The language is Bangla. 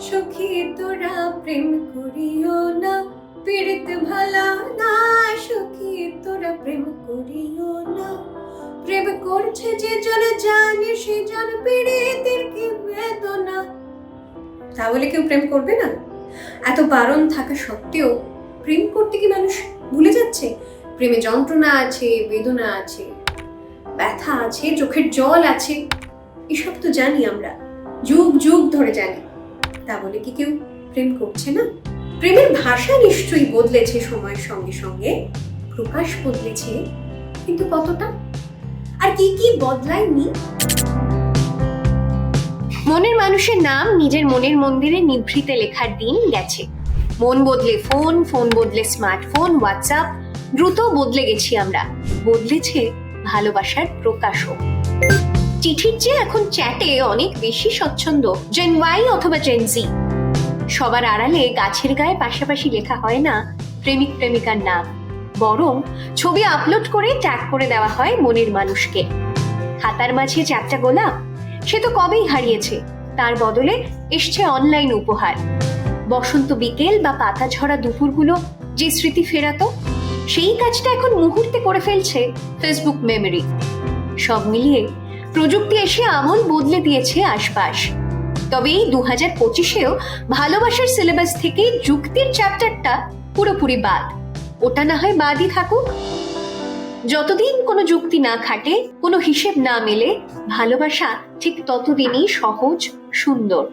সখী তোরা প্রেম করিও না, পীড়িত ভালা না সখী তোরা প্রেম করিও না। প্রেম করছে যে জন জানে, সে জন পীড়িতের কি বেদনা। তাহলে কেউ প্রেম করবে না? এত বারণ থাকা সত্ত্বেও প্রেম করতে কি মানুষ ভুলে যাচ্ছে? প্রেমে যন্ত্রণা আছে, বেদনা আছে, ব্যথা আছে, চোখের জল আছে। এসব তো জানি আমরা, যুগ যুগ ধরে জানি। তা বলে কি কেউ প্রেম করছে না? প্রেমের ভাষা নিশ্চয়ই বদলেছে সময়ের সঙ্গে সঙ্গে, প্রকাশ বদলেছে, কিন্তু কতটা? আর কি কি বদলায়নি? মনের মানুষের নাম নিজের মনের মন্দিরে নিভৃতে লেখার দিন গেছে। মন বদলে ফোন ফোন বদলে স্মার্টফোন, হোয়াটসঅ্যাপ, দ্রুত বদলে গেছি আমরা। বদলেছে ভালোবাসার প্রকাশও। চিঠির চেয়ে এখন চ্যাটে অনেক বেশি স্বচ্ছন্দ জেন ওয়াই অথবা জেন জি সবার আড়ালে গাছের গায়ে পাশাপাশি লেখা হয় না, প্রেমিক প্রেমিকার নাম। বরং ছবি আপলোড করে ট্যাগ করে দেওয়া হয় মনের মানুষকে। খাতার মাঝে চারটা গোলাপ, সে তো কবেই হারিয়েছে, তার বদলে এসছে অনলাইন উপহার। বসন্ত বিকেল বা পাতা ঝরা দুপুরগুলো যে স্মৃতি ফেরাতো, সেই কাজটা এখন মুহূর্তে করে ফেলছে ফেসবুক মেমরি সব মিলিয়ে প্রযুক্তি এসে আমল বদলে দিয়েছে আশপাশ। তবে এই দু হাজার পঁচিশেও ভালোবাসার সিলেবাস থেকে যুক্তির চ্যাপ্টারটা পুরোপুরি বাদ। ওটা না হয় বাদই থাকুক। যতদিন কোনো যুক্তি না খাটে, কোনো হিসেব না মেলে, ভালোবাসা ঠিক ততদিনই সহজ, সুন্দর।